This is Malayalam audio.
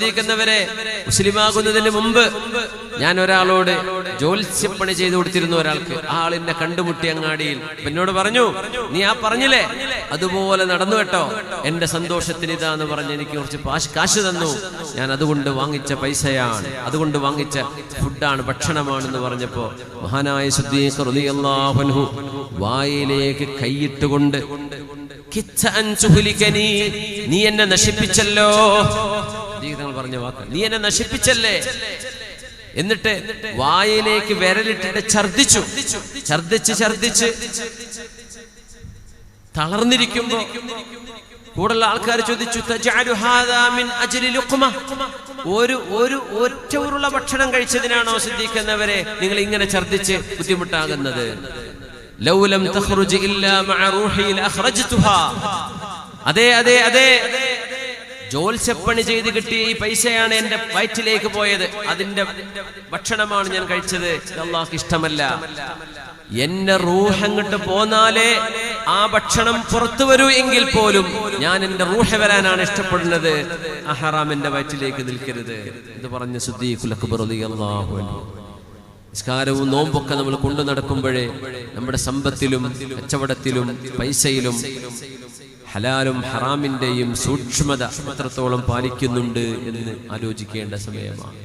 ശ്രദ്ധിക്കുന്നവരെ മുസ്ലിമാകുന്നതിന് മുമ്പ് ഞാൻ ഒരാളോട് ജോത്സ്യപ്പണി ചെയ്തു കൊടുത്തിരുന്നു ഒരാൾക്ക് ആളിനെ കണ്ടുമുട്ടി അങ്ങാടിയിൽ. എന്നോട് പറഞ്ഞു നീ ആ പറഞ്ഞില്ലേ? അതുപോലെ നടന്നു കേട്ടോ. എന്റെ സന്തോഷത്തിന് ഇതാന്ന് പറഞ്ഞ് എനിക്ക് കുറച്ച് കാശ് തന്നു. ഞാൻ അതുകൊണ്ട് വാങ്ങിച്ച പൈസയാണ്. അതുകൊണ്ട് വാങ്ങിച്ച ഫുഡാണ് ഭക്ഷണമാണെന്ന് പറഞ്ഞപ്പോ മഹാനായ സുദ്ദീഖ് അൻഹു വായിലേക്ക് കൈയിട്ടുകൊണ്ട് നീ എന്നെ നശിപ്പിച്ചല്ലോ. ജീവിതങ്ങൾ പറഞ്ഞ വാക്ക്. നീ എന്നെ നശിപ്പിച്ചല്ലേ? എന്നിട്ട് വായിലേക്ക് വിരലിട്ടിട്ട് ഛർദിച്ചു ഛർദിച്ച് ഛർദിച്ച് തളർന്നിരിക്കുമ്പോ കൂടുതൽ ആൾക്കാർ ചോദിച്ചു? ഒരു ഒരു ഒറ്റ ഉരുള ഭക്ഷണം കഴിച്ചതിനാണോ സിദ്ധിക്കുന്നവരെ നിങ്ങൾ ഇങ്ങനെ ഛർദിച്ച് ബുദ്ധിമുട്ടാകുന്നത്? ലൗലം ഇല്ലാ മഅ അതെ അതെ അതെ. ജോത്സ്യപ്പണി ചെയ്ത് കിട്ടിയ ഈ പൈസയാണ് എന്റെ വയറ്റിലേക്ക് പോയത്. അതിന്റെ ഭക്ഷണമാണ് ഞാൻ കഴിച്ചത്. അള്ളാഹ് ഇഷ്ടമല്ല. എന്റെ റൂഹ് അങ്ങോട്ട് പോന്നാലേ ആ ഭക്ഷണം പുറത്തു വരൂ എങ്കിൽ പോലും ഞാൻ എന്റെ റൂഹ വരാനാണ് ഇഷ്ടപ്പെടുന്നത്. അഹറാമിന്റെ വയറ്റിലേക്ക് നിൽക്കരുത്. ഇത് പറഞ്ഞ അള്ളാഹു നിസ്കാരവും നോമ്പൊക്കെ നമ്മൾ കൊണ്ടു നടക്കുമ്പോഴേ നമ്മുടെ സമ്പത്തിലും കച്ചവടത്തിലും പൈസയിലും ഹലാലും ഹറാമിന്റെയും സൂക്ഷ്മത എത്രത്തോളം പാലിക്കുന്നുണ്ട് എന്ന് ആലോചിക്കേണ്ട സമയമാണ്.